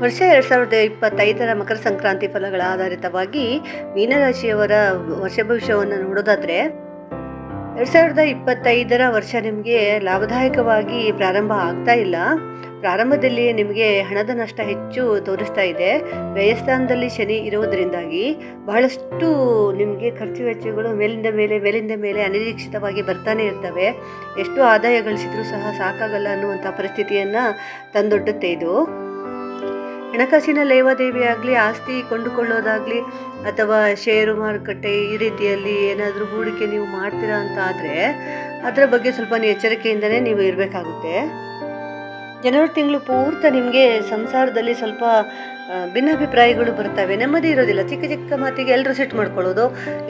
ವರ್ಷ ಎರಡು ಸಾವಿರದ ಇಪ್ಪತ್ತೈದರ ಮಕರ ಸಂಕ್ರಾಂತಿ ಫಲಗಳ ಆಧಾರಿತವಾಗಿ ಮೀನರಾಶಿಯವರ ವರ್ಷ ಭವಿಷ್ಯವನ್ನು ನೋಡೋದಾದ್ರೆ, ಎರಡು ಸಾವಿರದ ಇಪ್ಪತ್ತೈದರ ವರ್ಷ ನಿಮಗೆ ಲಾಭದಾಯಕವಾಗಿ ಪ್ರಾರಂಭ ಆಗ್ತಾ ಇಲ್ಲ. ಪ್ರಾರಂಭದಲ್ಲಿ ನಿಮಗೆ ಹಣದ ನಷ್ಟ ಹೆಚ್ಚು ತೋರಿಸ್ತಾ ಇದೆ. ವ್ಯಯಸ್ಥಾನದಲ್ಲಿ ಶನಿ ಇರುವುದರಿಂದಾಗಿ ಬಹಳಷ್ಟು ನಿಮಗೆ ಖರ್ಚು ವೆಚ್ಚಗಳು ಮೇಲಿಂದ ಮೇಲೆ ಮೇಲಿಂದ ಮೇಲೆ ಅನಿರೀಕ್ಷಿತವಾಗಿ ಬರ್ತಾನೆ ಇರ್ತವೆ. ಎಷ್ಟು ಆದಾಯ ಗಳಿಸಿದ್ರೂ ಸಹ ಸಾಕಾಗಲ್ಲ ಅನ್ನುವಂಥ ಪರಿಸ್ಥಿತಿಯನ್ನು ತಂದೊಡ್ಡುತ್ತೆ ಇದು. ಹಣಕಾಸಿನ ಲೇವಾದೇವಿ ಆಗಲಿ, ಆಸ್ತಿ ಕೊಂಡುಕೊಳ್ಳೋದಾಗಲಿ, ಅಥವಾ ಷೇರು ಮಾರುಕಟ್ಟೆ ಈ ರೀತಿಯಲ್ಲಿ ಏನಾದರೂ ಹೂಡಿಕೆ ನೀವು ಮಾಡ್ತೀರಾ ಅಂತ ಆದರೆ, ಅದರ ಬಗ್ಗೆ ಸ್ವಲ್ಪ ನೀವು ಎಚ್ಚರಿಕೆಯಿಂದನೇ ನೀವು ಇರಬೇಕಾಗುತ್ತೆ. ಜನವರಿ ತಿಂಗಳು ಪೂರ್ತಿ ನಿಮಗೆ ಸಂಸಾರದಲ್ಲಿ ಸ್ವಲ್ಪ ಭಿನ್ನಾಭಿಪ್ರಾಯಗಳು ಬರ್ತವೆ ನೆಮ್ಮದಿ ಇರೋದಿಲ್ಲ. ಚಿಕ್ಕ ಚಿಕ್ಕ ಮಾತಿಗೆ ಎಲ್ಲರೂ ಸಿಟ್ಟು ಮಾಡ್ಕೊಳ್ಳೋದು,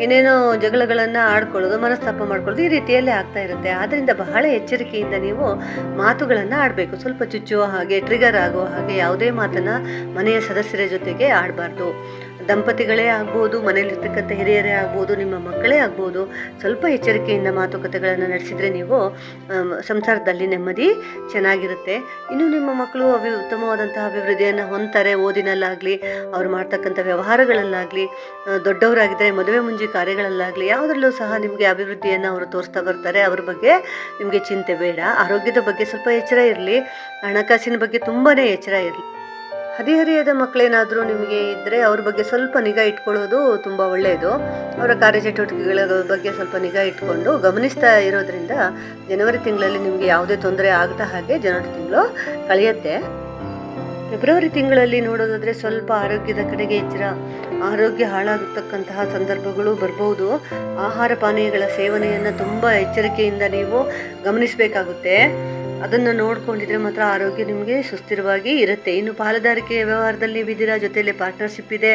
ಏನೇನೋ ಜಗಳಗಳನ್ನು ಆಡ್ಕೊಳ್ಳೋದು, ಮನಸ್ತಾಪ ಮಾಡ್ಕೊಳ್ಳೋದು ಈ ರೀತಿಯಲ್ಲೇ ಆಗ್ತಾ ಇರುತ್ತೆ. ಆದ್ದರಿಂದ ಬಹಳ ಎಚ್ಚರಿಕೆಯಿಂದ ನೀವು ಮಾತುಗಳನ್ನು ಆಡಬೇಕು. ಸ್ವಲ್ಪ ಚುಚ್ಚುವ ಹಾಗೆ ಟ್ರಿಗರ್ ಆಗುವ ಹಾಗೆ ಯಾವುದೇ ಮಾತನ್ನು ಮನೆಯ ಸದಸ್ಯರ ಜೊತೆಗೆ ಆಡಬಾರ್ದು. ದಂಪತಿಗಳೇ ಆಗ್ಬೋದು, ಮನೆಯಲ್ಲಿರ್ತಕ್ಕಂಥ ಹಿರಿಯರೇ ಆಗ್ಬೋದು, ನಿಮ್ಮ ಮಕ್ಕಳೇ ಆಗ್ಬೋದು, ಸ್ವಲ್ಪ ಎಚ್ಚರಿಕೆಯಿಂದ ಮಾತುಕತೆಗಳನ್ನು ನಡೆಸಿದರೆ ನೀವು ಸಂಸಾರದಲ್ಲಿ ನೆಮ್ಮದಿ ಚೆನ್ನಾಗಿರುತ್ತೆ. ಇನ್ನು ನಿಮ್ಮ ಮಕ್ಕಳು ಅಭಿ, ಉತ್ತಮವಾದಂತಹ ಅಭಿವೃದ್ಧಿಯನ್ನು ಹೊಂದ್ತಾರೆ. ಓದಿನಲ್ಲಾಗಲಿ, ಅವ್ರು ಮಾಡ್ತಕ್ಕಂಥ ವ್ಯವಹಾರಗಳಲ್ಲಾಗಲಿ ದೊಡ್ಡವರಾಗಿದ್ದರೆ ಮದುವೆ ಮುಂಜಿ ಕಾರ್ಯಗಳಲ್ಲಾಗಲಿ, ಯಾವುದರಲ್ಲೂ ಸಹ ನಿಮಗೆ ಅಭಿವೃದ್ಧಿಯನ್ನು ಅವರು ತೋರಿಸ್ತಾ ಬರ್ತಾರೆ. ಅವ್ರ ಬಗ್ಗೆ ನಿಮಗೆ ಚಿಂತೆ ಬೇಡ. ಆರೋಗ್ಯದ ಬಗ್ಗೆ ಸ್ವಲ್ಪ ಎಚ್ಚರ ಇರಲಿ. ಹಣಕಾಸಿನ ಬಗ್ಗೆ ತುಂಬಾ ಎಚ್ಚರ ಇರಲಿ. ಹದಿಹರಿಯದ ಮಕ್ಕಳೇನಾದರೂ ನಿಮಗೆ ಇದ್ದರೆ ಅವ್ರ ಬಗ್ಗೆ ಸ್ವಲ್ಪ ನಿಗಾ ಇಟ್ಕೊಳ್ಳೋದು ತುಂಬ ಒಳ್ಳೆಯದು ಅವರ ಕಾರ್ಯಚಟುವಟಿಕೆಗಳ ಬಗ್ಗೆ ಸ್ವಲ್ಪ ನಿಗಾ ಇಟ್ಕೊಂಡು ಗಮನಿಸ್ತಾ ಇರೋದ್ರಿಂದ ಜನವರಿ ತಿಂಗಳಲ್ಲಿ ನಿಮಗೆ ಯಾವುದೇ ತೊಂದರೆ ಆಗದ ಹಾಗೆ ಜನವರಿ ತಿಂಗಳು ಕಳೆಯುತ್ತೆ. ಫೆಬ್ರವರಿ ತಿಂಗಳಲ್ಲಿ ನೋಡೋದಾದರೆ ಸ್ವಲ್ಪ ಆರೋಗ್ಯದ ಕಡೆಗೆ ಎಚ್ಚರ ಆರೋಗ್ಯ ಹಾಳಾಗತಕ್ಕಂತಹ ಸಂದರ್ಭಗಳು ಬರ್ಬೋದು. ಆಹಾರ ಪಾನೀಯಗಳ ಸೇವನೆಯನ್ನು ತುಂಬ ಎಚ್ಚರಿಕೆಯಿಂದ ನೀವು ಗಮನಿಸಬೇಕಾಗುತ್ತೆ. ಅದನ್ನು ನೋಡ್ಕೊಂಡಿದ್ರೆ ಮಾತ್ರ ಆರೋಗ್ಯ ನಿಮಗೆ ಸುಸ್ಥಿರವಾಗಿ ಇರುತ್ತೆ. ಇನ್ನು ಪಾಲುದಾರಿಕೆ ವ್ಯವಹಾರದಲ್ಲಿ ಬಿದ್ದಿರ ಜೊತೆಯಲ್ಲಿ ಪಾರ್ಟ್ನರ್ಶಿಪ್ ಇದೆ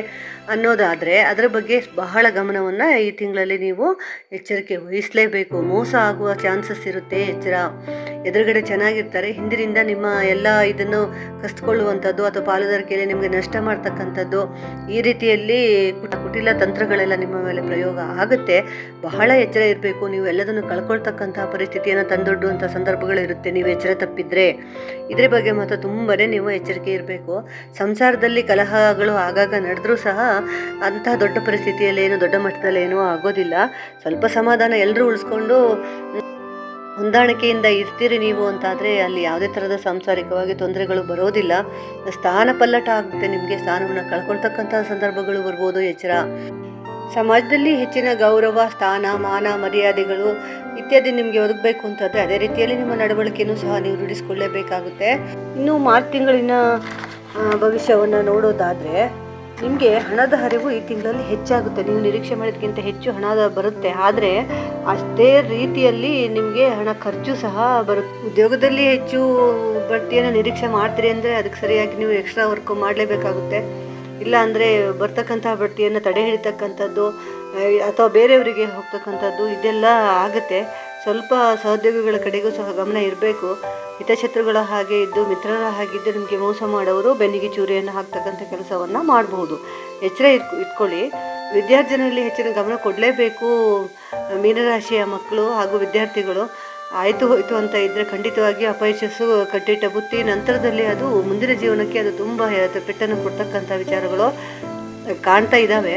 ಅನ್ನೋದಾದರೆ ಅದರ ಬಗ್ಗೆ ಬಹಳ ಗಮನವನ್ನು ಈ ತಿಂಗಳಲ್ಲಿ ನೀವು ಎಚ್ಚರಿಕೆ ವಹಿಸಲೇಬೇಕು. ಮೋಸ ಆಗುವ ಚಾನ್ಸಸ್ ಇರುತ್ತೆ ಎಚ್ಚರ. ಎದುರುಗಡೆ ಚೆನ್ನಾಗಿರ್ತಾರೆ. ಹಿಂದಿನಿಂದ ನಿಮ್ಮ ಎಲ್ಲ ಇದನ್ನು ಕಸ್ಕೊಳ್ಳುವಂಥದ್ದು ಅಥವಾ ಪಾಲುದಾರಿಕೆಯಲ್ಲಿ ನಿಮಗೆ ನಷ್ಟ ಮಾಡ್ತಕ್ಕಂಥದ್ದು ಈ ರೀತಿಯಲ್ಲಿ ಕುಟ- ಕುಟಿಲ ತಂತ್ರಗಳೆಲ್ಲ ನಿಮ್ಮ ಮೇಲೆ ಪ್ರಯೋಗ ಆಗುತ್ತೆ. ಬಹಳ ಎಚ್ಚರ ಇರಬೇಕು. ನೀವು ಎಲ್ಲದನ್ನು ಕಳ್ಕೊಳ್ತಕ್ಕಂತಹ ಪರಿಸ್ಥಿತಿಯನ್ನು ತಂದೊಡ್ಡುವಂಥ ಸಂದರ್ಭಗಳಿರುತ್ತೆ. ನೀವು ಎಚ್ಚರ ತಪ್ಪಿದ್ರೆ ಇದ್ರ ಬಗ್ಗೆ ಮಾತ್ರ ತುಂಬನೇ ನೀವು ಎಚ್ಚರಿಕೆ ಇರಬೇಕು. ಸಂಸಾರದಲ್ಲಿ ಕಲಹಗಳು ಆಗಾಗ ನಡೆದ್ರೂ ಸಹ ಅಂತಹ ದೊಡ್ಡ ಪರಿಸ್ಥಿತಿಯಲ್ಲಿ ಏನು ದೊಡ್ಡ ಮಟ್ಟದಲ್ಲಿ ಏನೂ ಆಗೋದಿಲ್ಲ. ಸ್ವಲ್ಪ ಸಮಾಧಾನ ಎಲ್ಲರೂ ಉಳಿಸ್ಕೊಂಡು ಹೊಂದಾಣಿಕೆಯಿಂದ ಇರ್ತೀರಿ ನೀವು ಅಂತಾದರೆ ಅಲ್ಲಿ ಯಾವುದೇ ಥರದ ಸಾಂಸಾರಿಕವಾಗಿ ತೊಂದರೆಗಳು ಬರೋದಿಲ್ಲ. ಸ್ಥಾನ ಪಲ್ಲಟ ಆಗುತ್ತೆ, ನಿಮಗೆ ಸ್ಥಾನವನ್ನು ಕಳ್ಕೊಳ್ತಕ್ಕಂತಹ ಸಂದರ್ಭಗಳು ಬರ್ಬೋದು, ಎಚ್ಚರ. ಸಮಾಜದಲ್ಲಿ ಹೆಚ್ಚಿನ ಗೌರವ, ಸ್ಥಾನ, ಮಾನ, ಮರ್ಯಾದೆಗಳು ಇತ್ಯಾದಿ ನಿಮಗೆ ಒದಗಬೇಕು ಅಂತಂದರೆ ಅದೇ ರೀತಿಯಲ್ಲಿ ನಿಮ್ಮ ನಡವಳಿಕೆಯೂ ಸಹ ನೀವು ರೂಢಿಸ್ಕೊಳ್ಳೇಬೇಕಾಗುತ್ತೆ. ಇನ್ನು ಮಾರ್ಚ್ ತಿಂಗಳಿನ ಭವಿಷ್ಯವನ್ನು ನೋಡೋದಾದರೆ ನಿಮಗೆ ಹಣದ ಹರಿವು ಈ ತಿಂಗಳಲ್ಲಿ ಹೆಚ್ಚಾಗುತ್ತೆ. ನೀವು ನಿರೀಕ್ಷೆ ಮಾಡಿದ್ಕಿಂತ ಹೆಚ್ಚು ಹಣ ಬರುತ್ತೆ. ಆದರೆ ಅಷ್ಟೇ ರೀತಿಯಲ್ಲಿ ನಿಮಗೆ ಹಣ ಖರ್ಚು ಸಹ ಬರುತ್ತೆ ಉದ್ಯೋಗದಲ್ಲಿ ಹೆಚ್ಚು ಬಡ್ತಿಯನ್ನು ನಿರೀಕ್ಷೆ ಮಾಡ್ತೀರಿ ಅಂದರೆ ಅದಕ್ಕೆ ಸರಿಯಾಗಿ ನೀವು ಎಕ್ಸ್ಟ್ರಾ ವರ್ಕ್ ಮಾಡಲೇಬೇಕಾಗುತ್ತೆ. ಇಲ್ಲ ಅಂದರೆ ಬರ್ತಕ್ಕಂತಹ ಬಡ್ತಿಯನ್ನು ತಡೆ ಹಿಡಿತಕ್ಕಂಥದ್ದು ಅಥವಾ ಬೇರೆಯವರಿಗೆ ಹೋಗ್ತಕ್ಕಂಥದ್ದು ಇದೆಲ್ಲ ಆಗುತ್ತೆ. ಸ್ವಲ್ಪ ಸಹೋದ್ಯೋಗಿಗಳ ಕಡೆಗೂ ಸಹ ಗಮನ ಇರಬೇಕು. ಹಿತಶತ್ರುಗಳ ಹಾಗೆ ಇದ್ದು, ಮಿತ್ರರ ಹಾಗಿದ್ದು ನಿಮಗೆ ಮೋಸ ಮಾಡೋರು ಬೆನ್ನಿಗೆ ಚೂರಿಯನ್ನು ಹಾಕ್ತಕ್ಕಂಥ ಕೆಲಸವನ್ನು ಮಾಡಬಹುದು. ಎಚ್ಚರ ಇಟ್ ಇಟ್ಕೊಳ್ಳಿ. ವಿದ್ಯಾರ್ಥಿನಲ್ಲಿ ಹೆಚ್ಚಿನ ಗಮನ ಕೊಡಲೇಬೇಕು. ಮೀನರಾಶಿಯ ಮಕ್ಕಳು ಹಾಗೂ ವಿದ್ಯಾರ್ಥಿಗಳು. ಆಯಿತು ಹೋಯಿತು ಅಂತ ಇದ್ದರೆ ಖಂಡಿತವಾಗಿ ಅಪಯಶಸ್ಸು ಕಟ್ಟಿಟ್ಟ ಬುತ್ತಿ ನಂತರದಲ್ಲಿ ಅದು ಮುಂದಿನ ಜೀವನಕ್ಕೆ ಅದು ತುಂಬ ಪೆಟ್ಟನ್ನು ಕೊಡ್ತಕ್ಕಂಥ ವಿಚಾರಗಳು ಕಾಣ್ತಾ ಇದ್ದಾವೆ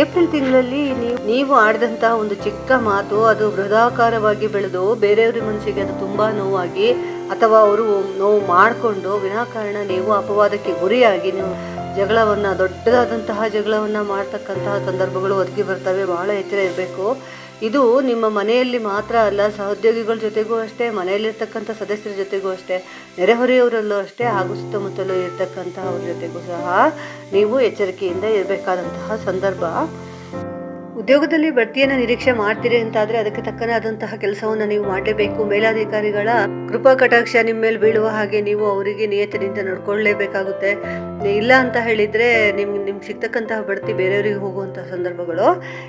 ಏಪ್ರಿಲ್ ತಿಂಗಳಲ್ಲಿ ನೀವು ನೀವು ಆಡಿದಂತಹ ಒಂದು ಚಿಕ್ಕ ಮಾತು, ಅದು ಬೃಹದಾಕಾರವಾಗಿ ಬೆಳೆದು ಬೇರೆಯವ್ರ ಮನಸ್ಸಿಗೆ ಅದು ತುಂಬ ನೋವಾಗಿ, ಅಥವಾ ಅವರು ನೋವು ಮಾಡಿಕೊಂಡು ವಿನಾಕಾರಣ ನೀವು ಅಪವಾದಕ್ಕೆ ಗುರಿಯಾಗಿ ನೀವು ಜಗಳವನ್ನು, ದೊಡ್ಡದಾದಂತಹ ಜಗಳವನ್ನು ಮಾಡ್ತಕ್ಕಂತಹ ಸಂದರ್ಭಗಳು ಒದಗಿ ಬರ್ತವೆ, ಬಹಳ ಎಚ್ಚರ ಇರಬೇಕು. ಇದು ನಿಮ್ಮ ಮನೆಯಲ್ಲಿ ಮಾತ್ರ ಅಲ್ಲ, ಸಹೋದ್ಯೋಗಿಗಳ ಜೊತೆಗೂ ಅಷ್ಟೇ, ಮನೆಯಲ್ಲಿರ್ತಕ್ಕಂಥ ಸದಸ್ಯರ ಜೊತೆಗೂ ಅಷ್ಟೇ, ನೆರೆಹೊರೆಯವರಲ್ಲೂ ಅಷ್ಟೇ, ಹಾಗೂ ಸುತ್ತಮುತ್ತಲೂ ಇರ್ತಕ್ಕಂತಹ ಜೊತೆಗೂ ಸಹ ನೀವು ಎಚ್ಚರಿಕೆಯಿಂದ ಇರಬೇಕಾದಂತಹ ಸಂದರ್ಭ. ಉದ್ಯೋಗದಲ್ಲಿ ಬಡ್ತಿಯನ್ನು ನಿರೀಕ್ಷೆ ಮಾಡ್ತೀರಿ ಅಂತಾದ್ರೆ ಅದಕ್ಕೆ ತಕ್ಕನಾದಂತಹ ಕೆಲಸವನ್ನು ನೀವು ಮಾಡಲೇಬೇಕು. ಮೇಲಾಧಿಕಾರಿಗಳ ಕೃಪಾ ಕಟಾಕ್ಷ ನಿಮ್ಮ ಮೇಲೆ ಬೀಳುವ ಹಾಗೆ ನೀವು ಅವರಿಗೆ ನಿಯತ್ತಿನಿಂದ ನೋಡ್ಕೊಳ್ಳೇಬೇಕಾಗುತ್ತೆ. ಇಲ್ಲ ಅಂತ ಹೇಳಿದ್ರೆ ನಿಮ್ಗೆ ನಿಮ್ಗೆ ಸಿಗ್ತಕ್ಕಂತಹ ಬಡ್ತಿ ಬೇರೆಯವರಿಗೆ ಹೋಗುವಂತಹ ಸಂದರ್ಭಗಳು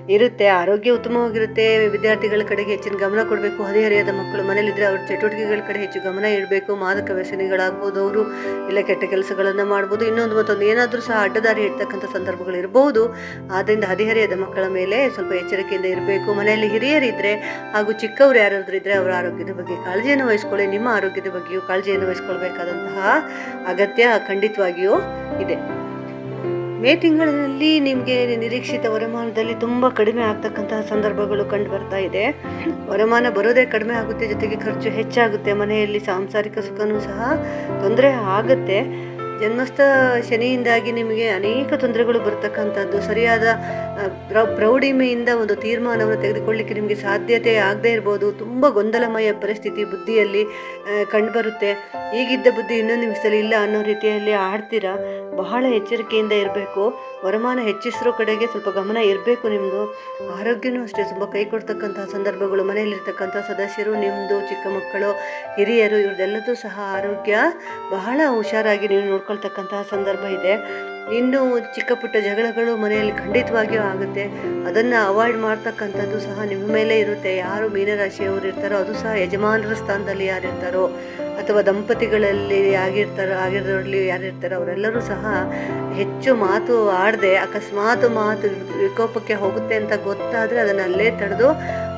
ಇರುತ್ತೆ. ಆರೋಗ್ಯ ಉತ್ತಮವಾಗಿರುತ್ತೆ. ವಿದ್ಯಾರ್ಥಿಗಳ ಕಡೆಗೆ ಹೆಚ್ಚಿನ ಗಮನ ಕೊಡಬೇಕು. ಹದಿಹರಿಯದ ಮಕ್ಕಳು ಮನೇಲಿದ್ರೆ ಅವ್ರ ಚಟುವಟಿಕೆಗಳ ಕಡೆ ಹೆಚ್ಚು ಗಮನ ಇಡಬೇಕು. ಮಾದಕ ವ್ಯಸನಿಗಳಾಗ್ಬೋದು ಅವರು, ಇಲ್ಲ ಕೆಟ್ಟ ಕೆಲಸಗಳನ್ನು ಮಾಡ್ಬೋದು. ಇನ್ನೊಂದು ಮತ್ತೊಂದು ಏನಾದರೂ ಸಹ ಅಡ್ಡದಾರಿ ಇಡ್ತಕ್ಕಂಥ ಸಂದರ್ಭಗಳು ಇರಬಹುದು ಆದ್ದರಿಂದ ಹದಿಹರಿಯದ ಮಕ್ಕಳ ಮೇಲೆ ಸ್ವಲ್ಪ ಎಚ್ಚರಿಕೆಯಿಂದ ಇರಬೇಕು. ಮನೆಯಲ್ಲಿ ಹಿರಿಯರಿದ್ದರೆ ಹಾಗೂ ಚಿಕ್ಕವರು ಯಾರಾದರೂ ಇದ್ದರೆ ಅವರ ಆರೋಗ್ಯದ ಬಗ್ಗೆ ಕಾಳಜಿಯನ್ನು ವಹಿಸ್ಕೊಳ್ಳಿ. ನಿಮ್ಮ ಆರೋಗ್ಯದ ಬಗ್ಗೆಯೂ ಕಾಳಜಿಯನ್ನು ವಹಿಸ್ಕೊಳ್ಬೇಕಾದಂತಹ ಅಗತ್ಯ ಖಂಡಿತವಾಗಿಯೂ ಇದೆ. ಮೇ ತಿಂಗಳಲ್ಲಿ ನಿಮಗೆ ನಿರೀಕ್ಷಿತ ವರಮಾನದಲ್ಲಿ ತುಂಬ ಕಡಿಮೆ ಆಗ್ತಕ್ಕಂತಹ ಸಂದರ್ಭಗಳು ಕಂಡು ಬರ್ತಾ ಇದೆ. ವರಮಾನ ಬರೋದೇ ಕಡಿಮೆ ಆಗುತ್ತೆ, ಜೊತೆಗೆ ಖರ್ಚು ಹೆಚ್ಚಾಗುತ್ತೆ, ಮನೆಯಲ್ಲಿ ಸಾಂಸಾರಿಕ ಸುಖನೂ ಸಹ ತೊಂದರೆ ಆಗುತ್ತೆ. ಜನ್ಮಸ್ಥ ಶನಿಯಿಂದಾಗಿ ನಿಮಗೆ ಅನೇಕ ತೊಂದರೆಗಳು ಬರ್ತಕ್ಕಂಥದ್ದು. ಸರಿಯಾದ ಪ್ರೌಢಿಮೆಯಿಂದ ಒಂದು ತೀರ್ಮಾನವನ್ನು ತೆಗೆದುಕೊಳ್ಳಿಕ್ಕೆ ನಿಮಗೆ ಸಾಧ್ಯತೆ ಆಗದೇ ಇರ್ಬೋದು. ತುಂಬ ಗೊಂದಲಮಯ ಪರಿಸ್ಥಿತಿ ಬುದ್ಧಿಯಲ್ಲಿ ಕಂಡುಬರುತ್ತೆ. ಈಗಿದ್ದ ಬುದ್ಧಿ ಇನ್ನೊಂದು ನಿಮಿಷದಲ್ಲಿ ಇಲ್ಲ ಅನ್ನೋ ರೀತಿಯಲ್ಲಿ ಆಡ್ತೀರಾ? ಬಹಳ ಎಚ್ಚರಿಕೆಯಿಂದ ಇರಬೇಕು. ವರಮಾನ ಹೆಚ್ಚಿಸಿರೋ ಕಡೆಗೆ ಸ್ವಲ್ಪ ಗಮನ ಇರಬೇಕು ನಿಮ್ಮದು ಆರೋಗ್ಯನೂ ಅಷ್ಟೇ, ತುಂಬ ಕೈ ಕೊಡ್ತಕ್ಕಂತಹ ಸಂದರ್ಭಗಳು ಮನೆಯಲ್ಲಿರ್ತಕ್ಕಂಥ ಸದಸ್ಯರು ನಿಮ್ಮದು ಚಿಕ್ಕ ಮಕ್ಕಳು, ಹಿರಿಯರು ಇವ್ರದ್ದೆಲ್ಲದೂ ಸಹ ಆರೋಗ್ಯ ಬಹಳ ಹುಷಾರಾಗಿ ನೀವು ನೋಡ್ಕೊಳ್ತಕ್ಕಂತಹ ಸಂದರ್ಭ ಇದೆ. ಇನ್ನು ಚಿಕ್ಕ ಪುಟ್ಟ ಜಗಳಗಳು ಮನೆಯಲ್ಲಿ ಖಂಡಿತವಾಗಿಯೂ ಆಗುತ್ತೆ. ಅದನ್ನು ಅವಾಯ್ಡ್ ಮಾಡ್ತಕ್ಕಂಥದ್ದು ಸಹ ನಿಮ್ಮ ಮೇಲೆ ಇರುತ್ತೆ. ಯಾರು ಮೀನರಾಶಿಯವರು ಇರ್ತಾರೋ, ಅದು ಸಹ ಯಜಮಾನರ ಸ್ಥಾನದಲ್ಲಿ ಯಾರಿರ್ತಾರೋ ಅಥವಾ ದಂಪತಿಗಳಲ್ಲಿ ಆಗಿರ್ತಾರೋ, ಆಗಿರೋರಲ್ಲಿ ಯಾರಿರ್ತಾರೋ ಅವರೆಲ್ಲರೂ ಸಹ ಹೆಚ್ಚು ಮಾತು ಆಡದೆ ಅಕಸ್ಮಾತ್ ಮಾತು ವಿಕೋಪಕ್ಕೆ ಹೋಗುತ್ತೆ ಅಂತ ಗೊತ್ತಾದರೆ ಅದನ್ನು ಅಲ್ಲೇ ತಡೆದು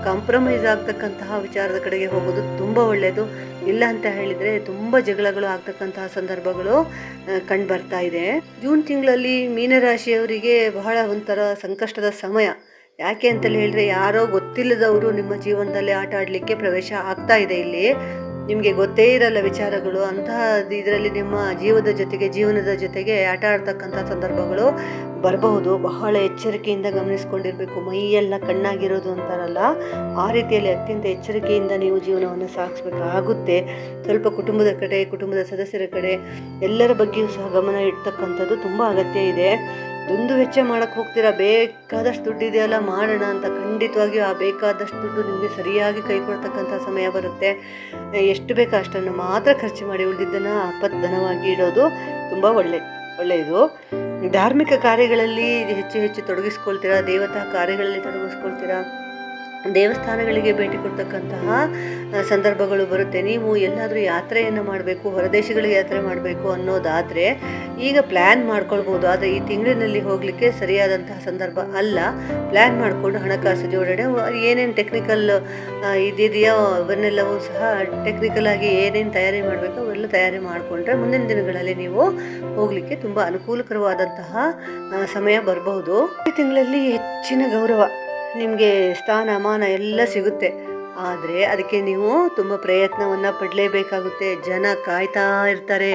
ಕಾಂಪ್ರಮೈಸ್ ಆಗ್ತಕ್ಕಂತಹ ವಿಚಾರದ ಕಡೆಗೆ ಹೋಗೋದು ತುಂಬ ಒಳ್ಳೆಯದು ಇಲ್ಲ ಅಂತ ಹೇಳಿದರೆ ತುಂಬ ಜಗಳಗಳು ಆಗ್ತಕ್ಕಂತಹ ಸಂದರ್ಭಗಳು ಕಂಡು ಬರ್ತಾ ಇದೆ. ಜೂನ್ ತಿಂಗಳಲ್ಲಿ ಮೀನರಾಶಿಯವರಿಗೆ ಬಹಳ ಒಂಥರ ಸಂಕಷ್ಟದ ಸಮಯ. ಯಾಕೆ ಅಂತಲೇ ಹೇಳಿದ್ರೆ ಯಾರೋ ಗೊತ್ತಿಲ್ಲದವರು ನಿಮ್ಮ ಜೀವನದಲ್ಲಿ ಆಟ ಆಡಲಿಕ್ಕೆ ಪ್ರವೇಶ ಆಗ್ತಾ ಇದೆ ಇಲ್ಲಿ. ನಿಮಗೆ ಗೊತ್ತೇ ಇರಲ್ಲ ವಿಚಾರಗಳು. ಅಂತಹ ಇದರಲ್ಲಿ ನಿಮ್ಮ ಜೀವದ ಜೊತೆಗೆ, ಜೀವನದ ಜೊತೆಗೆ ಆಟ ಆಡ್ತಕ್ಕಂಥ ಸಂದರ್ಭಗಳು ಬರಬಹುದು. ಬಹಳ ಎಚ್ಚರಿಕೆಯಿಂದ ಗಮನಿಸ್ಕೊಂಡಿರಬೇಕು. ಮೈಯೆಲ್ಲ ಕಣ್ಣಾಗಿರೋದು ಅಂತಾರಲ್ಲ, ಆ ರೀತಿಯಲ್ಲಿ ಅತ್ಯಂತ ಎಚ್ಚರಿಕೆಯಿಂದ ನೀವು ಜೀವನವನ್ನು ಸಾಗಿಸ್ಬೇಕಾಗುತ್ತೆ ಸ್ವಲ್ಪ ಕುಟುಂಬದ ಕಡೆ, ಕುಟುಂಬದ ಸದಸ್ಯರ ಕಡೆ ಎಲ್ಲರ ಬಗ್ಗೆಯೂ ಸಹ ಗಮನ ಇಡ್ತಕ್ಕಂಥದ್ದು ತುಂಬ ಅಗತ್ಯ ಇದೆ. ದುಂದು ವೆಚ್ಚ ಮಾಡಕ್ಕೆ ಹೋಗ್ತೀರಾ? ಬೇಕಾದಷ್ಟು ದುಡ್ಡು ಇದೆಯಲ್ಲ ಮಾಡೋಣ ಅಂತ ಖಂಡಿತವಾಗಿಯೂ ಆ ಬೇಕಾದಷ್ಟು ದುಡ್ಡು ನಿಮಗೆ ಸರಿಯಾಗಿ ಕೈ ಕೊಡ್ತಕ್ಕಂಥ ಸಮಯ ಬರುತ್ತೆ. ಎಷ್ಟು ಬೇಕೋ ಅಷ್ಟನ್ನು ಮಾತ್ರ ಖರ್ಚು ಮಾಡಿ ಉಳಿದಿದ್ದನ್ನು ಆಪದ್ಧನವಾಗಿ ಇಡೋದು ತುಂಬ ಒಳ್ಳೆ, ಒಳ್ಳೆಯದು. ಧಾರ್ಮಿಕ ಕಾರ್ಯಗಳಲ್ಲಿ ಹೆಚ್ಚು ಹೆಚ್ಚು ತೊಡಗಿಸ್ಕೊಳ್ತೀರಾ? ದೇವತಾ ಕಾರ್ಯಗಳಲ್ಲಿ ತೊಡಗಿಸ್ಕೊಳ್ತೀರಾ? ದೇವಸ್ಥಾನಗಳಿಗೆ ಭೇಟಿ ಕೊಡ್ತಕ್ಕಂತಹ ಸಂದರ್ಭಗಳು ಬರುತ್ತೆ. ನೀವು ಎಲ್ಲಾದರೂ ಯಾತ್ರೆಯನ್ನು ಮಾಡಬೇಕು, ಹೊರದೇಶಗಳಿಗೆ ಯಾತ್ರೆ ಮಾಡಬೇಕು ಅನ್ನೋದಾದರೆ, ಈಗ ಪ್ಲ್ಯಾನ್ ಮಾಡ್ಕೊಳ್ಬೋದು. ಆದರೆ ಈ ತಿಂಗಳಿನಲ್ಲಿ ಹೋಗಲಿಕ್ಕೆ ಸರಿಯಾದಂತಹ ಸಂದರ್ಭ ಅಲ್ಲ. ಪ್ಲ್ಯಾನ್ ಮಾಡಿಕೊಂಡು ಹಣಕಾಸು ಜೋಡಣೆ ಏನೇನು ಟೆಕ್ನಿಕಲ್ ಇದಿದೆಯೋ ಅವನ್ನೆಲ್ಲವೂ ಸಹ ಟೆಕ್ನಿಕಲ್ ಆಗಿ ಏನೇನು ತಯಾರಿ ಮಾಡಬೇಕು ಅವೆಲ್ಲ ತಯಾರಿ ಮಾಡಿಕೊಂಡ್ರೆ ಮುಂದಿನ ದಿನಗಳಲ್ಲಿ ನೀವು ಹೋಗಲಿಕ್ಕೆ ತುಂಬ ಅನುಕೂಲಕರವಾದಂತಹ ಸಮಯ ಬರಬಹುದು. ಈ ತಿಂಗಳಲ್ಲಿ ಹೆಚ್ಚಿನ ಗೌರವ. ನಿಮಗೆ ಸ್ಥಾನಮಾನ ಎಲ್ಲ ಸಿಗುತ್ತೆ. ಆದರೆ ಅದಕ್ಕೆ ನೀವು ತುಂಬ ಪ್ರಯತ್ನವನ್ನು ಪಡಲೇಬೇಕಾಗುತ್ತೆ. ಜನ ಕಾಯ್ತಾ ಇರ್ತಾರೆ.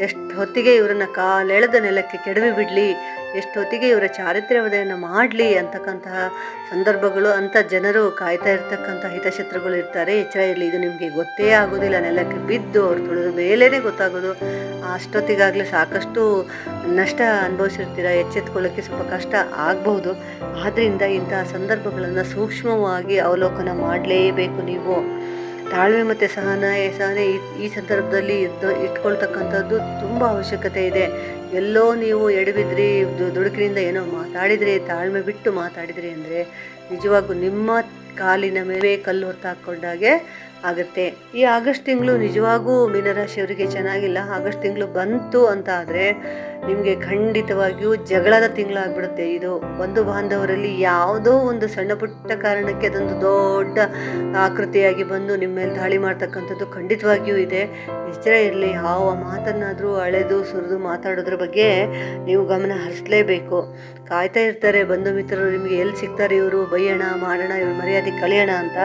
ಎಷ್ಟು ಹೊತ್ತಿಗೆ ಇವರನ್ನು ಕಾಲೆಳೆದ ನೆಲಕ್ಕೆ ಕೆಡವಿ ಬಿಡಲಿ. ಎಷ್ಟು ಇವರ ಚಾರಿತ್ರ್ಯವದೆಯನ್ನು ಮಾಡಲಿ ಅಂತಕ್ಕಂತಹ ಸಂದರ್ಭಗಳು ಅಂಥ ಜನರು ಕಾಯ್ತಾ ಇರ್ತಕ್ಕಂಥ ಹಿತಶತ್ರುಗಳು ಇರ್ತಾರೆ. ಎಚ್ಚರ ಇರಲಿ ಇದು ನಿಮಗೆ ಗೊತ್ತೇ ಆಗೋದಿಲ್ಲ. ನೆಲಕ್ಕೆ ಬಿದ್ದು ಅವ್ರು ತುಳಿದ ಮೇಲೇ ಗೊತ್ತಾಗೋದು. ಅಷ್ಟೊತ್ತಿಗಾಗಲೇ ಸಾಕಷ್ಟು ನಷ್ಟ ಅನುಭವಿಸಿರ್ತೀರ? ಎಚ್ಚೆತ್ಕೊಳ್ಳೋಕ್ಕೆ ಸ್ವಲ್ಪ ಕಷ್ಟ ಆಗಬಹುದು. ಆದ್ದರಿಂದ ಇಂತಹ ಸಂದರ್ಭಗಳನ್ನು ಸೂಕ್ಷ್ಮವಾಗಿ ಅವಲೋಕನ ಮಾಡಲೇಬೇಕು ನೀವು. ತಾಳ್ಮೆ ಮತ್ತು ಸಹನ ಸಹನೆ ಈ ಸಂದರ್ಭದಲ್ಲಿ ಇದ್ದು ಇಟ್ಕೊಳ್ತಕ್ಕಂಥದ್ದು ತುಂಬ ಅವಶ್ಯಕತೆ ಇದೆ. ಎಲ್ಲೋ ನೀವು ಎಡವಿದ್ರಿ ದುಡುಕಿನಿಂದ ಏನೋ ಮಾತಾಡಿದ್ರಿ, ತಾಳ್ಮೆ ಬಿಟ್ಟು ಮಾತಾಡಿದ್ರಿ ಅಂದರೆ ನಿಜವಾಗೂ ನಿಮ್ಮ ಕಾಲಿನ ಮೇಲೆ ಕಲ್ಲು ಹೊತ್ತು ಹಾಕ್ಕೊಂಡಾಗೆ ಆಗುತ್ತೆ. ಈ ಆಗಸ್ಟ್ ತಿಂಗಳು ನಿಜವಾಗೂ ಮೀನರಾಶಿಯವರಿಗೆ ಚೆನ್ನಾಗಿಲ್ಲ. ಆಗಸ್ಟ್ ತಿಂಗಳು ಬಂತು ಅಂತ ಆದರೆ ನಿಮಗೆ ಖಂಡಿತವಾಗಿಯೂ ಜಗಳದ ತಿಂಗಳಾಗ್ಬಿಡುತ್ತೆ ಇದು. ಒಂದು ಬಾಂಧವರಲ್ಲಿ ಯಾವುದೋ ಒಂದು ಸಣ್ಣ ಪುಟ್ಟ ಕಾರಣಕ್ಕೆ ಅದೊಂದು ದೊಡ್ಡ ಆಕೃತಿಯಾಗಿ ಬಂದು ನಿಮ್ಮ ಮೇಲೆ ದಾಳಿ ಮಾಡ್ತಕ್ಕಂಥದ್ದು ಖಂಡಿತವಾಗಿಯೂ ಇದೆ. ಎಚ್ಚರ ಇರಲಿ, ಯಾವ ಮಾತನ್ನಾದರೂ ಅಳೆದು, ಸುರಿದು ಮಾತಾಡೋದ್ರ ಬಗ್ಗೆ ನೀವು ಗಮನ ಹರಿಸಲೇಬೇಕು. ಕಾಯ್ತಾ ಇರ್ತಾರೆ, ಬಂಧು ಮಿತ್ರರು ನಿಮಗೆ ಎಲ್ಲಿ ಸಿಗ್ತಾರೆ ಇವರು? ಬೈಯೋಣ ಮಾಡೋಣ ಇವ್ರ ಮರ್ಯಾದೆ ಕಳೆಯೋಣ ಅಂತ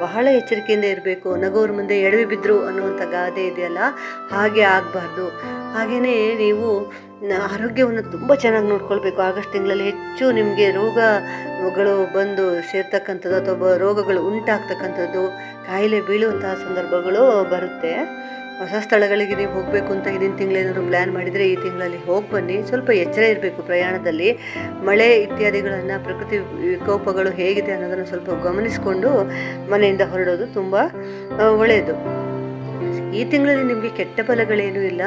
ಬಹಳ ಎಚ್ಚರಿಕೆಯಿಂದ ಇರಬೇಕು. ನಗೋರ್ ಮುಂದೆ ಎಡವಿ ಬಿದ್ರು ಅನ್ನುವಂಥ ಗಾದೆ ಇದೆಯಲ್ಲ? ಹಾಗೆ ಆಗಬಾರ್ದು. ಹಾಗೆಯೇ ನೀವು ಆರೋಗ್ಯವನ್ನು ತುಂಬ ಚೆನ್ನಾಗಿ ನೋಡ್ಕೊಳ್ಬೇಕು. ಆಗಸ್ಟ್ ತಿಂಗಳಲ್ಲಿ ಹೆಚ್ಚು ನಿಮಗೆ ರೋಗಗಳು ಬಂದು ಸೇರ್ತಕ್ಕಂಥದ್ದು ಅಥವಾ ರೋಗಗಳು ಉಂಟಾಗ್ತಕ್ಕಂಥದ್ದು, ಕಾಯಿಲೆ ಬೀಳುವಂತಹ ಸಂದರ್ಭಗಳು ಬರುತ್ತೆ. ಹೊಸ ಸ್ಥಳಗಳಿಗೆ ನೀವು ಹೋಗಬೇಕು ಅಂತ ಹಿಂದಿನ ತಿಂಗಳೇನಾದರೂ ಪ್ಲ್ಯಾನ್ ಮಾಡಿದರೆ ಈ ತಿಂಗಳಲ್ಲಿ ಹೋಗಿ ಬನ್ನಿ. ಸ್ವಲ್ಪ ಎಚ್ಚರ ಇರಬೇಕು ಪ್ರಯಾಣದಲ್ಲಿ. ಮಳೆ ಇತ್ಯಾದಿಗಳನ್ನು, ಪ್ರಕೃತಿ ವಿಕೋಪಗಳು ಹೇಗಿದೆ ಅನ್ನೋದನ್ನು ಸ್ವಲ್ಪ ಗಮನಿಸಿಕೊಂಡು ಮನೆಯಿಂದ ಹೊರಡೋದು ತುಂಬ ಒಳ್ಳೆಯದು ಈ ತಿಂಗಳಲ್ಲಿ ನಿಮಗೆ ಕೆಟ್ಟ ಫಲಗಳೇನೂ ಇಲ್ಲ.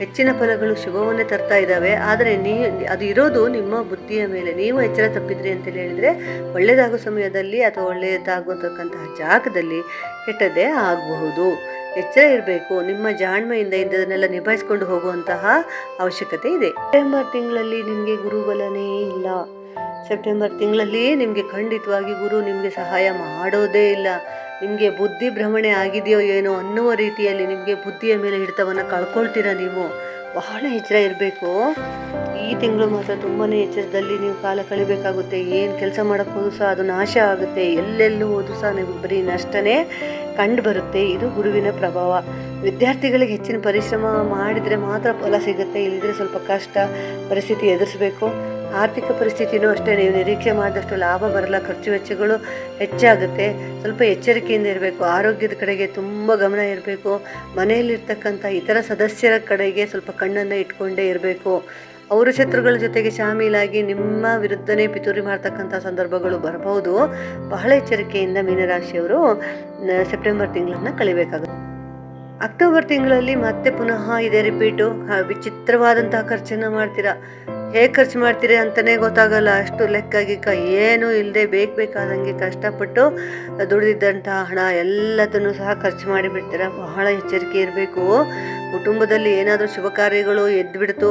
ಹೆಚ್ಚಿನ ಫಲಗಳು ಶುಭವನ್ನೇ ತರ್ತಾ ಇದ್ದಾವೆ ಆದರೆ ನೀ, ಅದು ಇರೋದು ನಿಮ್ಮ ಬುದ್ಧಿಯ ಮೇಲೆ. ನೀವು ಎಚ್ಚರ ತಪ್ಪಿದ್ರಿ ಅಂತೇಳಿ ಹೇಳಿದರೆ ಒಳ್ಳೆಯದಾಗೋ ಸಮಯದಲ್ಲಿ ಅಥವಾ ಒಳ್ಳೆಯದಾಗುವಂತಕ್ಕಂತಹ ಜಾಗದಲ್ಲಿ ಕೆಟ್ಟದ್ದೇ ಆಗಬಹುದು. ಎಚ್ಚರ ಇರಬೇಕು, ನಿಮ್ಮ ಜಾಣ್ಮೆಯಿಂದ ಇದನ್ನೆಲ್ಲ ನಿಭಾಯಿಸ್ಕೊಂಡು ಹೋಗುವಂತಹ ಅವಶ್ಯಕತೆ ಇದೆ. ಸೆಪ್ಟೆಂಬರ್ ತಿಂಗಳಲ್ಲಿ ನಿಮಗೆ ಗುರುಬಲನೇ ಇಲ್ಲ. ಸೆಪ್ಟೆಂಬರ್ ತಿಂಗಳಲ್ಲಿ ನಿಮಗೆ ಖಂಡಿತವಾಗಿ ಗುರು ನಿಮಗೆ ಸಹಾಯ ಮಾಡೋದೇ ಇಲ್ಲ. ನಿಮಗೆ ಬುದ್ಧಿ ಭ್ರಮಣೆ ಆಗಿದೆಯೋ ಏನೋ ಅನ್ನುವ ರೀತಿಯಲ್ಲಿ ನಿಮಗೆ ಬುದ್ಧಿಯ ಮೇಲೆ ಹಿಡಿತವನ್ನು ಕಳ್ಕೊಳ್ತೀರಾ ನೀವು? ಬಹಳ ಎಚ್ಚರ ಇರಬೇಕು. ಈ ತಿಂಗಳು ಮಾತ್ರ ತುಂಬಾ ಎಚ್ಚರದಲ್ಲಿ ನೀವು ಕಾಲ ಕಳಿಬೇಕಾಗುತ್ತೆ. ಏನು ಕೆಲಸ ಮಾಡೋಕ್ಕೆ ಸಹ ಅದು ನಾಶ ಆಗುತ್ತೆ. ಎಲ್ಲೆಲ್ಲೂ ಹೋದ್ರು ಸಹ ನಿಮಗೆ ಬರೀ ನಷ್ಟನೇ ಕಂಡು ಬರುತ್ತೆ. ಇದು ಗುರುವಿನ ಪ್ರಭಾವ. ವಿದ್ಯಾರ್ಥಿಗಳಿಗೆ ಹೆಚ್ಚಿನ ಪರಿಶ್ರಮ ಮಾಡಿದರೆ ಮಾತ್ರ ಫಲ ಸಿಗುತ್ತೆ. ಇಲ್ಲದ್ರೆ ಸ್ವಲ್ಪ ಕಷ್ಟ, ಪರಿಸ್ಥಿತಿ ಎದುರಿಸಬೇಕು. ಆರ್ಥಿಕ ಪರಿಸ್ಥಿತಿನೂ ಅಷ್ಟೇ, ನೀವು ನಿರೀಕ್ಷೆ ಮಾಡಿದಷ್ಟು ಲಾಭ ಬರಲ್ಲ, ಖರ್ಚು ವೆಚ್ಚಗಳು ಹೆಚ್ಚಾಗುತ್ತೆ. ಸ್ವಲ್ಪ ಎಚ್ಚರಿಕೆಯಿಂದ ಇರಬೇಕು, ಆರೋಗ್ಯದ ಕಡೆಗೆ ತುಂಬ ಗಮನ ಇರಬೇಕು. ಮನೆಯಲ್ಲಿರ್ತಕ್ಕಂಥ ಇತರ ಸದಸ್ಯರ ಕಡೆಗೆ ಸ್ವಲ್ಪ ಕಣ್ಣನ್ನು ಇಟ್ಕೊಂಡೇ ಇರಬೇಕು. ಅವರು ಶತ್ರುಗಳ ಜೊತೆಗೆ ಶಾಮೀಲಾಗಿ ನಿಮ್ಮ ವಿರುದ್ಧನೇ ಪಿತೂರಿ ಮಾಡ್ತಕ್ಕಂಥ ಸಂದರ್ಭಗಳು ಬರಬಹುದು. ಬಹಳ ಎಚ್ಚರಿಕೆಯಿಂದ ಮೀನರಾಶಿಯವರು ಸೆಪ್ಟೆಂಬರ್ ತಿಂಗಳನ್ನು ಕಳಿಬೇಕಾಗುತ್ತೆ. ಅಕ್ಟೋಬರ್ ತಿಂಗಳಲ್ಲಿ ಮತ್ತೆ ಪುನಃ ಇದೇ ರಿಪೀಟು ವಿಚಿತ್ರವಾದಂತಹ ಖರ್ಚನ್ನು ಮಾಡ್ತೀರಾ? ಹೇಗೆ ಖರ್ಚು ಮಾಡ್ತೀರಿ ಅಂತಲೇ ಗೊತ್ತಾಗಲ್ಲ. ಅಷ್ಟು ಲೆಕ್ಕ ಗಿಕ್ಕ ಏನೂ ಇಲ್ಲದೆ ಬೇಕು ಬೇಕಾದಂಗೆ ಕಷ್ಟಪಟ್ಟು ದುಡಿದಿದ್ದಂತಹ ಹಣ ಎಲ್ಲದನ್ನು ಸಹ ಖರ್ಚು ಮಾಡಿಬಿಡ್ತೀರ. ಬಹಳ ಎಚ್ಚರಿಕೆ ಇರಬೇಕು. ಕುಟುಂಬದಲ್ಲಿ ಏನಾದರೂ ಶುಭ ಕಾರ್ಯಗಳು ಎದ್ದುಬಿಡ್ತು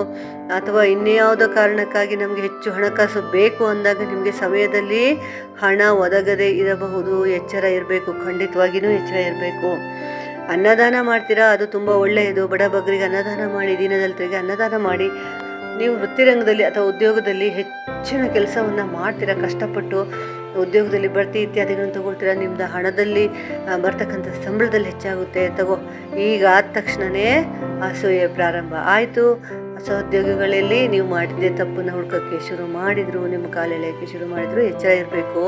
ಅಥವಾ ಇನ್ಯಾವುದೋ ಕಾರಣಕ್ಕಾಗಿ ನಮಗೆ ಹೆಚ್ಚು ಹಣಕಾಸು ಬೇಕು ಅಂದಾಗ ನಿಮಗೆ ಸಮಯದಲ್ಲಿ ಹಣ ಒದಗದೇ ಇರಬಹುದು. ಎಚ್ಚರ ಇರಬೇಕು. ಖಂಡಿತವಾಗಿಯೂ ಎಚ್ಚರ ಇರಬೇಕು. ಅನ್ನದಾನ ಮಾಡ್ತೀರಾ? ಅದು ತುಂಬ ಒಳ್ಳೆಯದು. ಬಡಬಗ್ರಿಗೆ ಅನ್ನದಾನ ಮಾಡಿ, ದೀನದಲಿತರಿಗೆ ಅನ್ನದಾನ ಮಾಡಿ. ನೀವು ವೃತ್ತಿರಂಗದಲ್ಲಿ ಅಥವಾ ಉದ್ಯೋಗದಲ್ಲಿ ಹೆಚ್ಚಿನ ಕೆಲಸವನ್ನು ಮಾಡ್ತೀರಾ, ಕಷ್ಟಪಟ್ಟು ಉದ್ಯೋಗದಲ್ಲಿ ಬಡ್ತಿ ಇತ್ಯಾದಿಗಳನ್ನು ತಗೊಳ್ತೀರಾ ನಿಮ್ಮದು ಹಣದಲ್ಲಿ ಬರ್ತಕ್ಕಂಥ ಸಂಬಳದಲ್ಲಿ ಹೆಚ್ಚಾಗುತ್ತೆ, ತಗೋ. ಈಗ ಆದ ತಕ್ಷಣವೇ ಅಸೂಯೆ ಪ್ರಾರಂಭ. ಆಯಿತು. ಸಹೋದ್ಯೋಗಿಗಳಲ್ಲಿ ನೀವು ಮಾಡಿದ್ದೆ ತಪ್ಪನ್ನು ಹುಡ್ಕೋಕ್ಕೆ ಶುರು ಮಾಡಿದರು, ನಿಮ್ಮ ಕಾಲೆಳೆಯೋಕ್ಕೆ ಶುರು ಮಾಡಿದರು, ಎಚ್ಚರ ಇರಬೇಕು.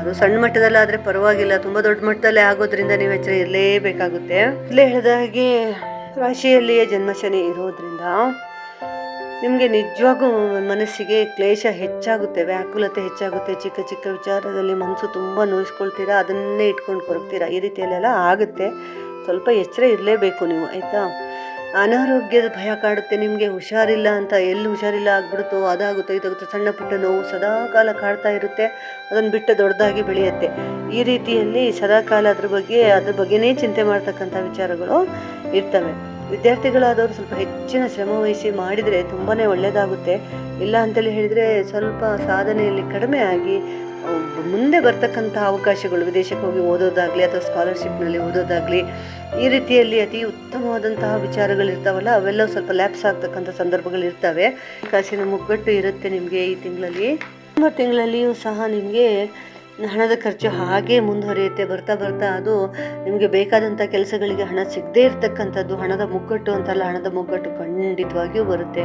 ಅದು ಸಣ್ಣ ಮಟ್ಟದಲ್ಲಾದರೆ ಪರವಾಗಿಲ್ಲ. ತುಂಬ ದೊಡ್ಡ ಮಟ್ಟದಲ್ಲೇ ಆಗೋದ್ರಿಂದ ನೀವು ಎಚ್ಚರ ಇರಲೇಬೇಕಾಗುತ್ತೆ. ಇಲ್ಲೇ ಹೇಳಿದ ಹಾಗೆ ರಾಶಿಯಲ್ಲಿಯೇ ಜನ್ಮಶನಿ ಇರೋದ್ರಿಂದ ನಿಮಗೆ ನಿಜವಾಗೂ ಮನಸ್ಸಿಗೆ ಕ್ಲೇಶ ಹೆಚ್ಚಾಗುತ್ತೆ, ವ್ಯಾಕುಲತೆ ಹೆಚ್ಚಾಗುತ್ತೆ. ಚಿಕ್ಕ ಚಿಕ್ಕ ವಿಚಾರದಲ್ಲಿ ಮನಸ್ಸು ತುಂಬ ನೋಯಿಸ್ಕೊಳ್ತೀರಾ, ಅದನ್ನೇ ಇಟ್ಕೊಂಡು ಕೊರಗ್ತೀರಾ? ಈ ರೀತಿಯಲ್ಲೆಲ್ಲ ಆಗುತ್ತೆ. ಸ್ವಲ್ಪ ಎಚ್ಚರ ಇರಲೇಬೇಕು ನೀವು, ಆಯಿತಾ? ಅನಾರೋಗ್ಯದ ಭಯ ಕಾಡುತ್ತೆ, ನಿಮಗೆ ಹುಷಾರಿಲ್ಲ ಅಂತ ಎಲ್ಲಿ ಹುಷಾರಿಲ್ಲ ಆಗ್ಬಿಡುತ್ತೋ, ಅದಾಗುತ್ತೋ, ಇದಾಗುತ್ತೋ. ಸಣ್ಣ ಪುಟ್ಟ ನೋವು ಸದಾ ಕಾಲ ಕಾಡ್ತಾ ಇರುತ್ತೆ, ಅದನ್ನು ಬಿಟ್ಟು ದೊಡ್ಡದಾಗಿ ಬೆಳೆಯುತ್ತೆ. ಈ ರೀತಿಯಲ್ಲಿ ಸದಾ ಕಾಲ ಅದ್ರ ಬಗ್ಗೆ, ಅದ್ರ ಬಗ್ಗೆನೇ ಚಿಂತೆ ಮಾಡ್ತಕ್ಕಂಥ ವಿಚಾರಗಳು ಇರ್ತವೆ. ವಿದ್ಯಾರ್ಥಿಗಳಾದವರು ಸ್ವಲ್ಪ ಹೆಚ್ಚಿನ ಶ್ರಮ ವಹಿಸಿ ಮಾಡಿದರೆ ತುಂಬಾ ಒಳ್ಳೆಯದಾಗುತ್ತೆ ಇಲ್ಲ ಅಂತೇಳಿ ಹೇಳಿದರೆ ಸ್ವಲ್ಪ ಸಾಧನೆಯಲ್ಲಿ ಕಡಿಮೆ ಆಗಿ ಮುಂದೆ ಬರ್ತಕ್ಕಂಥ ಅವಕಾಶಗಳು ವಿದೇಶಕ್ಕೆ ಹೋಗಿ ಓದೋದಾಗಲಿ ಅಥವಾ ಸ್ಕಾಲರ್ಶಿಪ್ನಲ್ಲಿ ಓದೋದಾಗಲಿ ಈ ರೀತಿಯಲ್ಲಿ ಅತಿ ಉತ್ತಮವಾದಂತಹ ವಿಚಾರಗಳಿರ್ತಾವಲ್ಲ ಅವೆಲ್ಲ ಸ್ವಲ್ಪ ಲ್ಯಾಪ್ಸ್ ಆಗ್ತಕ್ಕಂಥ ಸಂದರ್ಭಗಳಿರ್ತವೆ. ಕಾಸಿನ ಮುಗ್ಗಟ್ಟು ಇರುತ್ತೆ ನಿಮಗೆ ಈ ತಿಂಗಳಲ್ಲಿ. ಡಿಸೆಂಬರ್ ತಿಂಗಳಲ್ಲಿಯೂ ಸಹ ನಿಮಗೆ ಹಣದ ಖರ್ಚು ಹಾಗೆ ಮುಂದುವರಿಯುತ್ತೆ, ಬರ್ತಾ ಬರ್ತಾ ಅದು ನಿಮಗೆ ಬೇಕಾದಂಥ ಕೆಲಸಗಳಿಗೆ ಹಣ ಸಿಗದೇ ಇರತಕ್ಕಂಥದ್ದು, ಹಣದ ಮುಗ್ಗಟ್ಟು ಅಂತಲ್ಲ, ಹಣದ ಮುಗ್ಗಟ್ಟು ಖಂಡಿತವಾಗಿಯೂ ಬರುತ್ತೆ.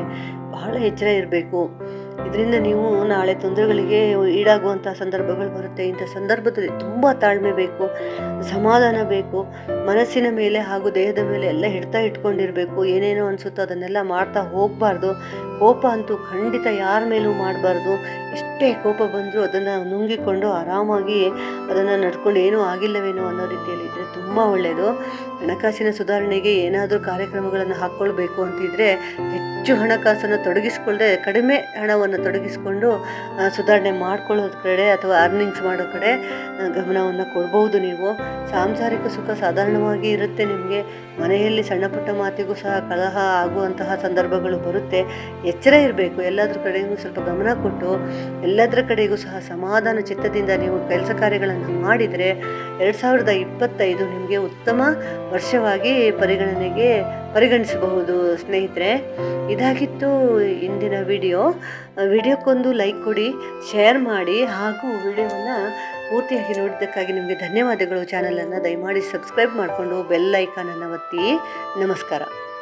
ಬಹಳ ಎಚ್ಚರ ಇರಬೇಕು. ಇದರಿಂದ ನೀವು ನಾಳೆ ತೊಂದರೆಗಳಿಗೆ ಈಡಾಗುವಂಥ ಸಂದರ್ಭಗಳು ಬರುತ್ತೆ. ಇಂಥ ಸಂದರ್ಭದಲ್ಲಿ ತುಂಬ ತಾಳ್ಮೆ ಬೇಕು, ಸಮಾಧಾನ ಬೇಕು, ಮನಸ್ಸಿನ ಮೇಲೆ ಹಾಗೂ ದೇಹದ ಮೇಲೆ ಎಲ್ಲ ಹಿಡ್ತಾ ಇಟ್ಕೊಂಡಿರಬೇಕು. ಏನೇನೋ ಅನಿಸುತ್ತೋ ಅದನ್ನೆಲ್ಲ ಮಾಡ್ತಾ ಹೋಗಬಾರ್ದು. ಕೋಪ ಅಂತೂ ಖಂಡಿತ ಯಾರ ಮೇಲೂ ಮಾಡಬಾರ್ದು. ಎಷ್ಟೇ ಕೋಪ ಬಂದರೂ ಅದನ್ನು ನುಂಗಿಕೊಂಡು ಆರಾಮಾಗಿ ಅದನ್ನು ನಡ್ಕೊಂಡು ಏನೂ ಆಗಿಲ್ಲವೇನೋ ಅನ್ನೋ ರೀತಿಯಲ್ಲಿ ಇದ್ದರೆ ತುಂಬ ಒಳ್ಳೆಯದು ಹಣಕಾಸಿನ ಸುಧಾರಣೆಗೆ ಏನಾದರೂ ಕಾರ್ಯಕ್ರಮಗಳನ್ನು ಹಾಕ್ಕೊಳ್ಬೇಕು ಅಂತಿದ್ರೆ ಹೆಚ್ಚು ಹಣಕಾಸನ್ನು ತೊಡಗಿಸ್ಕೊಳ್ಳದೆ ಕಡಿಮೆ ಹಣವನ್ನು ತೊಡಗಿಸ್ಕೊಂಡು ಸುಧಾರಣೆ ಮಾಡ್ಕೊಳ್ಳೋದ್ ಕಡೆ ಅಥವಾ ಅರ್ನಿಂಗ್ಸ್ ಮಾಡೋ ಕಡೆ ಗಮನವನ್ನು ಕೊಡ್ಬೋದು ನೀವು. ಸಾಂಸಾರಿಕ ಸುಖ ಸಾಧಾರಣವಾಗಿ ಇರುತ್ತೆ ನಿಮಗೆ. ಮನೆಯಲ್ಲಿ ಸಣ್ಣ ಪುಟ್ಟ ಮಾತಿಗೂ ಸಹ ಕಲಹ ಆಗುವಂತಹ ಸಂದರ್ಭಗಳು ಬರುತ್ತೆ. ಎಚ್ಚರ ಇರಬೇಕು. ಎಲ್ಲದರ ಕಡೆಗೂ ಸ್ವಲ್ಪ ಗಮನ ಕೊಟ್ಟು, ಎಲ್ಲದರ ಕಡೆಗೂ ಸಹ ಸಮಾಧಾನ ಚಿತ್ತದಿಂದ ನೀವು ಕೆಲಸ ಕಾರ್ಯಗಳನ್ನು ಮಾಡಿದರೆ, ಎರಡು ಸಾವಿರದ ಇಪ್ಪತ್ತೈದು ನಿಮಗೆ ಉತ್ತಮ ವರ್ಷವಾಗಿ ಪರಿಗಣನೆಗೆ ಪರಿಗಣಿಸಬಹುದು ಸ್ನೇಹಿತರೆ. ಇದಾಗಿತ್ತು ಇಂದಿನ ವಿಡಿಯೋ. ವಿಡಿಯೋಕ್ಕೊಂದು ಲೈಕ್ ಕೊಡಿ, ಶೇರ್ ಮಾಡಿ, ಹಾಗೂ ವಿಡಿಯೋವನ್ನು ಪೂರ್ತಿಯಾಗಿ ನೋಡಿದ್ದಕ್ಕಾಗಿ ನಿಮಗೆ ಧನ್ಯವಾದಗಳು. ಚಾನಲನ್ನು ದಯಮಾಡಿ ಸಬ್ಸ್ಕ್ರೈಬ್ ಮಾಡಿಕೊಂಡು ಬೆಲ್ ಐಕಾನನ್ನು ಒತ್ತಿ. ನಮಸ್ಕಾರ.